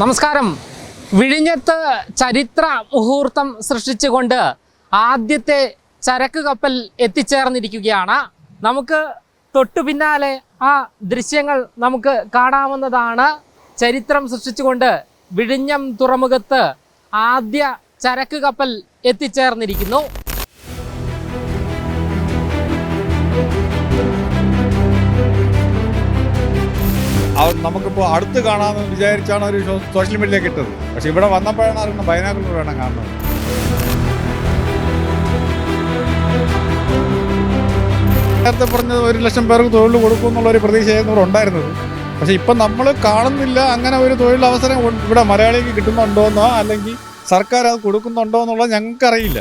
നമസ്കാരം. വിഴിഞ്ഞത്ത് ചരിത്ര മുഹൂർത്തം സൃഷ്ടിച്ചുകൊണ്ട് ആദ്യത്തെ ചരക്ക് കപ്പൽ എത്തിച്ചേർന്നിരിക്കുകയാണ്. നമുക്ക് തൊട്ടു പിന്നാലെ ആ ദൃശ്യങ്ങൾ നമുക്ക് കാണാവുന്നതാണ്. ചരിത്രം സൃഷ്ടിച്ചുകൊണ്ട് വിഴിഞ്ഞം തുറമുഖത്ത് ആദ്യ ചരക്ക് കപ്പൽ എത്തിച്ചേർന്നിരിക്കുന്നു. നമുക്കിപ്പോൾ അടുത്ത് കാണാമെന്ന് വിചാരിച്ചാണ് ഒരു സോഷ്യൽ മീഡിയയിലേക്ക് ഇട്ടത്. പക്ഷെ ഇവിടെ വന്നപ്പോഴാണ് അറിയുന്നത് ബൈനാക്കുലർ കാണുന്നത്. നേരത്തെ പറഞ്ഞത് ഒരു ലക്ഷം പേർക്ക് തൊഴിൽ കൊടുക്കും എന്നുള്ള ഒരു പ്രതീക്ഷയായിരുന്നു ഇവിടെ ഉണ്ടായിരുന്നത്. പക്ഷെ ഇപ്പം നമ്മൾ കാണുന്നില്ല. അങ്ങനെ ഒരു തൊഴിലവസരം ഇവിടെ മലയാളിക്ക് കിട്ടുന്നുണ്ടോന്നോ അല്ലെങ്കിൽ സർക്കാർ അത് കൊടുക്കുന്നുണ്ടോ എന്നുള്ളത് ഞങ്ങൾക്കറിയില്ല.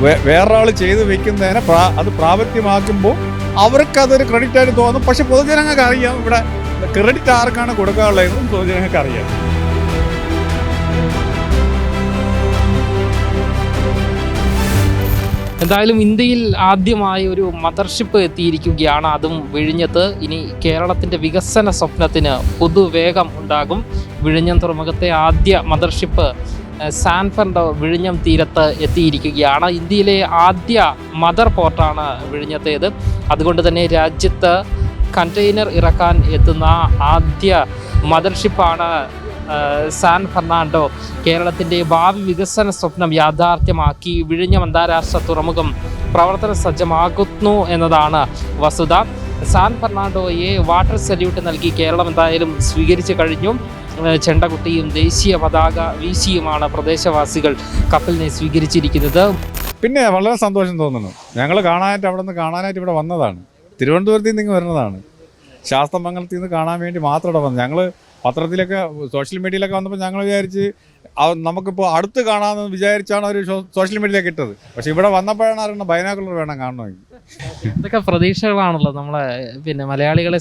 വേറൊരാൾ ചെയ്തു വെക്കുന്നതിനെ അത് പ്രാബല്യമാക്കുമ്പോൾ അവർക്കതൊരു ക്രെഡിറ്റ് ആയിട്ട് തോന്നും. പക്ഷെ പൊതുജനങ്ങൾക്ക് അറിയാം ഇവിടെ ക്രെഡിറ്റ് ആർക്കാണ് കൊടുക്കാനുള്ളതെന്നും പൊതുജനങ്ങൾക്ക് അറിയാം. എന്തായാലും ഇന്ത്യയിൽ ആദ്യമായി ഒരു മദർഷിപ്പ് എത്തിയിരിക്കുകയാണ്. അതും വിഴിഞ്ഞത്ത്. ഇനി കേരളത്തിന്റെ വികസന സ്വപ്നത്തിന് പുതുവേഗം ഉണ്ടാകും. വിഴിഞ്ഞം തുറമുഖത്തെ ആദ്യ മദർഷിപ്പ് സാൻഫർഡ് വിഴിഞ്ഞം തീരത്ത് എത്തിയിരിക്കുകയാണ്. ഇന്ത്യയിലെ ആദ്യ മദർ പോർട്ടാണ് വിഴിഞ്ഞത്തേത്. അതുകൊണ്ട് തന്നെ രാജ്യത്ത് കണ്ടെയ്നർ ഇറക്കാൻ എത്തുന്ന ആദ്യ മദർഷിപ്പാണ് സാൻ ഫെർണാണ്ടോ. കേരളത്തിന്റെ ഭാവി വികസന സ്വപ്നം യാഥാർത്ഥ്യമാക്കി വിഴിഞ്ഞം അന്താരാഷ്ട്ര തുറമുഖം പ്രവർത്തന സജ്ജമാകുന്നു എന്നതാണ് വസ്തുത. സാൻ ഫെർണാണ്ടോയെ വാട്ടർ സല്യൂട്ട് നൽകി കേരളം എന്തായാലും സ്വീകരിച്ചു കഴിഞ്ഞു. ചെണ്ടകുട്ടിയും ദേശീയ പതാക വീശിയുമാണ് പ്രദേശവാസികൾ കപ്പലിനെ സ്വീകരിച്ചിരിക്കുന്നത്. പിന്നെ വളരെ സന്തോഷം തോന്നുന്നു. ഞങ്ങൾ കാണാനായിട്ട് അവിടെ നിന്ന് കാണാനായിട്ട് ഇവിടെ വന്നതാണ്. തിരുവനന്തപുരത്ത് നിന്ന് വരുന്നതാണ്. ശാസ്തമംഗലത്തിൽ നിന്ന് കാണാൻ വേണ്ടി മാത്രം ഇവിടെ വന്നത് ഞങ്ങൾ പത്രത്തിലൊക്കെ സോഷ്യൽ മീഡിയയിലൊക്കെ വന്നപ്പോൾ ഞങ്ങൾ വിചാരിച്ച് നമുക്കിപ്പോൾ അടുത്ത് കാണാമെന്ന് വിചാരിച്ചാണ് അവർ സോഷ്യൽ മീഡിയയിലേക്ക് ഇട്ടത്. പക്ഷേ ഇവിടെ വന്നപ്പോഴാണ് അറിയണം ബൈനാക്കുലർ വേണം കാണണമെങ്കിൽ. ഇതൊക്കെ പ്രതീക്ഷകളാണല്ലോ നമ്മളെ പിന്നെ മലയാളികളെ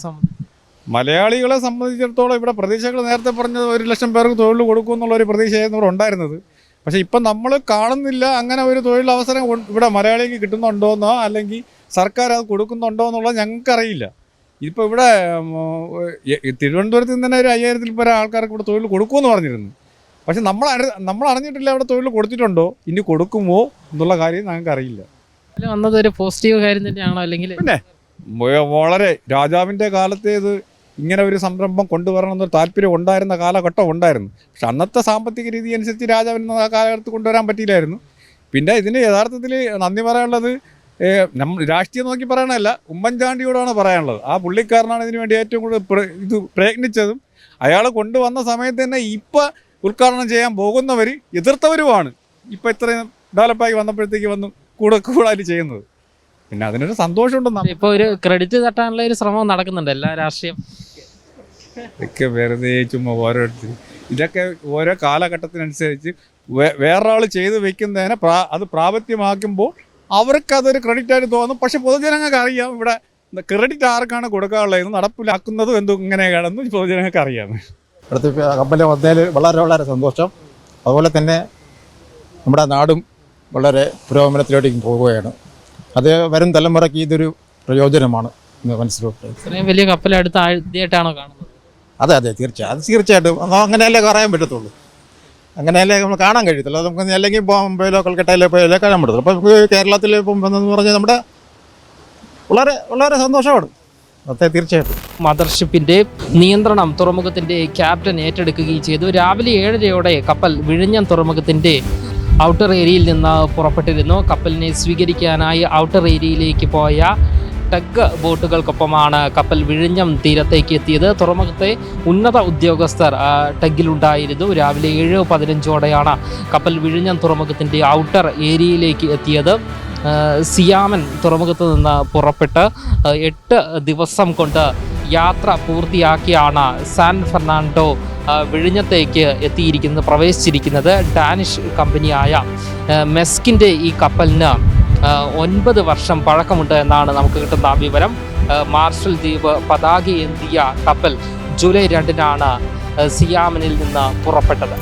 മലയാളികളെ സംബന്ധിച്ചിടത്തോളം ഇവിടെ പ്രതീക്ഷകൾ നേരത്തെ പറഞ്ഞത് ഒരു ലക്ഷം പേർക്ക് തൊഴിൽ കൊടുക്കും എന്നുള്ള ഒരു പ്രതീക്ഷയായിരുന്നു ഇവിടെ ഉണ്ടായിരുന്നത്. പക്ഷേ ഇപ്പം നമ്മൾ കാണുന്നില്ല അങ്ങനെ ഒരു തൊഴിലവസരം ഇവിടെ മലയാളിക്ക് കിട്ടുന്നുണ്ടോയെന്നോ അല്ലെങ്കിൽ സർക്കാർ അത് കൊടുക്കുന്നുണ്ടോ എന്നുള്ളത് ഞങ്ങൾക്കറിയില്ല. ഇപ്പോൾ ഇവിടെ തിരുവനന്തപുരത്ത് നിന്ന് തന്നെ ഒരു അയ്യായിരത്തിൽ പേരെ ആൾക്കാർക്ക് ഇവിടെ തൊഴിൽ കൊടുക്കുമെന്ന് പറഞ്ഞിരുന്നു. പക്ഷെ നമ്മൾ നമ്മൾ അറിഞ്ഞിട്ടില്ല അവിടെ തൊഴിൽ കൊടുത്തിട്ടുണ്ടോ ഇനി കൊടുക്കുമോ എന്നുള്ള കാര്യം ഞങ്ങൾക്കറിയില്ല. ഇതിൽ പോസിറ്റീവ് അല്ലെങ്കിൽ വളരെ രാജാവിന്റെ കാലത്തേത് ഇങ്ങനെ ഒരു സംരംഭം കൊണ്ടുവരണമെന്നൊരു താല്പര്യം ഉണ്ടായിരുന്ന കാലഘട്ടം ഉണ്ടായിരുന്നു. പക്ഷെ അന്നത്തെ സാമ്പത്തിക രീതി അനുസരിച്ച് രാജാവിന് ആ കാലഘട്ടത്ത് കൊണ്ടുവരാൻ പറ്റിയില്ലായിരുന്നു. പിന്നെ ഇതിന് യഥാർത്ഥത്തിൽ നന്ദി പറയാനുള്ളത് ഏഹ്, നമ്മ രാഷ്ട്രീയം നോക്കി പറയാനല്ല ഉമ്മൻചാണ്ടിയോടാണ് പറയാനുള്ളത്. ആ പുള്ളിക്കാരനാണ് ഇതിന് വേണ്ടി ഏറ്റവും കൂടുതൽ ഇത് പ്രയത്നിച്ചതും അയാൾ കൊണ്ടുവന്ന സമയത്ത് തന്നെ ഇപ്പം ഉദ്ഘാടനം ചെയ്യാൻ പോകുന്നവർ എതിർത്തവരുമാണ്. ഇപ്പം ഇത്രയും ഡെവലപ്പായി വന്നപ്പോഴത്തേക്ക് വന്ന് കൂടെ കൂടുതൽ ചെയ്യുന്നത്. പിന്നെ അതിനൊരു സന്തോഷമുണ്ടെന്ന് ഇപ്പൊ ഒരു ക്രെഡിറ്റ് തട്ടാനുള്ള ഒരു ശ്രമം നടക്കുന്നുണ്ട് എല്ലാ രാഷ്ട്രീയം. ഇതൊക്കെ വെറുതെ ചുമ്മാ ഓരോരുത്തർ. ഇതൊക്കെ ഓരോ കാലഘട്ടത്തിനനുസരിച്ച് വേ- വേറൊരാൾ ചെയ്ത് വെക്കുന്നതിനെ പ്രാ അത് പ്രാപത്യമാക്കുമ്പോൾ അവർക്കതൊരു ക്രെഡിറ്റ് ആയിട്ട് തോന്നും. പക്ഷെ പൊതുജനങ്ങൾക്ക് അറിയാം ഇവിടെ ക്രെഡിറ്റ് ആർക്കാണ് കൊടുക്കാനുള്ളതെന്ന് നടപ്പിലാക്കുന്നതും എന്തും ഇങ്ങനെയാണെന്ന് പൊതുജനങ്ങൾക്ക് അറിയാം. അടുത്ത് കമ്പനി വന്നതിൽ വളരെ വളരെ സന്തോഷം. അതുപോലെ തന്നെ നമ്മുടെ നാടും വളരെ പുരോഗമനത്തിലേക്ക് പോവുകയാണ് അത് വരും തലമുറയ്ക്ക് ഇതൊരു പ്രയോജനമാണ് എന്ന് മനസ്സിലാക്കുന്നത് ഇത്രയും വലിയ കപ്പൽ അടുത്ത് ആദ്യമായിട്ടാണോ കാണുന്നത്? അതെ അതെ തീർച്ചയായും. അത് തീർച്ചയായിട്ടും. അങ്ങനെയല്ലേ പറയാൻ പറ്റത്തുള്ളൂ. അങ്ങനെയല്ലേ നമ്മൾ കാണാൻ കഴിയത്തില്ല നമുക്ക് അല്ലെങ്കിൽ ബോംബെയിലോ കൽക്കട്ടയിലോ പോയാലോ കാണാൻ പറ്റത്തുള്ളൂ. അപ്പോൾ നമുക്ക് കേരളത്തിൽ ഇപ്പം വന്നെന്ന് പറഞ്ഞാൽ നമ്മുടെ വളരെ വളരെ സന്തോഷമാണ്. അതെ തീർച്ചയായിട്ടും. മദർഷിപ്പിന്റെ നിയന്ത്രണം തുറമുഖത്തിന്റെ ക്യാപ്റ്റൻ ഏറ്റെടുക്കുകയും ചെയ്തു. രാവിലെ ഏഴരയോടെ കപ്പൽ വിഴിഞ്ഞം തുറമുഖത്തിന്റെ ഔട്ടർ ഏരിയയിൽ നിന്ന് പുറപ്പെട്ടിരുന്നു. കപ്പലിനെ സ്വീകരിക്കാനായി ഔട്ടർ ഏരിയയിലേക്ക് പോയ ടഗ് ബോട്ടുകൾക്കൊപ്പമാണ് കപ്പൽ വിഴിഞ്ഞം തീരത്തേക്ക് എത്തിയത്. തുറമുഖത്തെ ഉന്നത ഉദ്യോഗസ്ഥർ ടഗിലുണ്ടായിരുന്നു രാവിലെ ഏഴ് പതിനഞ്ചോടെയാണ് കപ്പൽ വിഴിഞ്ഞം തുറമുഖത്തിന്റെ ഔട്ടർ ഏരിയയിലേക്ക് എത്തിയത്. സിയാമൻ തുറമുഖത്ത് നിന്ന് പുറപ്പെട്ട് എട്ട് ദിവസം കൊണ്ട് യാത്ര പൂർത്തിയാക്കിയാണ് സാൻ ഫെർണാണ്ടോ വിഴിഞ്ഞത്തേക്ക് എത്തിയിരിക്കുന്നത് പ്രവേശിച്ചിരിക്കുന്നത് ഡാനിഷ് കമ്പനിയായ മെസ്കിന്റെ ഈ കപ്പലിന് ഒൻപത് വർഷം പഴക്കമുണ്ട് എന്നാണ് നമുക്ക് കിട്ടുന്ന വിവരം. മാർഷൽ ദ്വീപ് പതാക ഏന്തിയ കപ്പൽ ജൂലൈ രണ്ടിനാണ് സിയാമനിൽ നിന്ന് പുറപ്പെട്ടത്.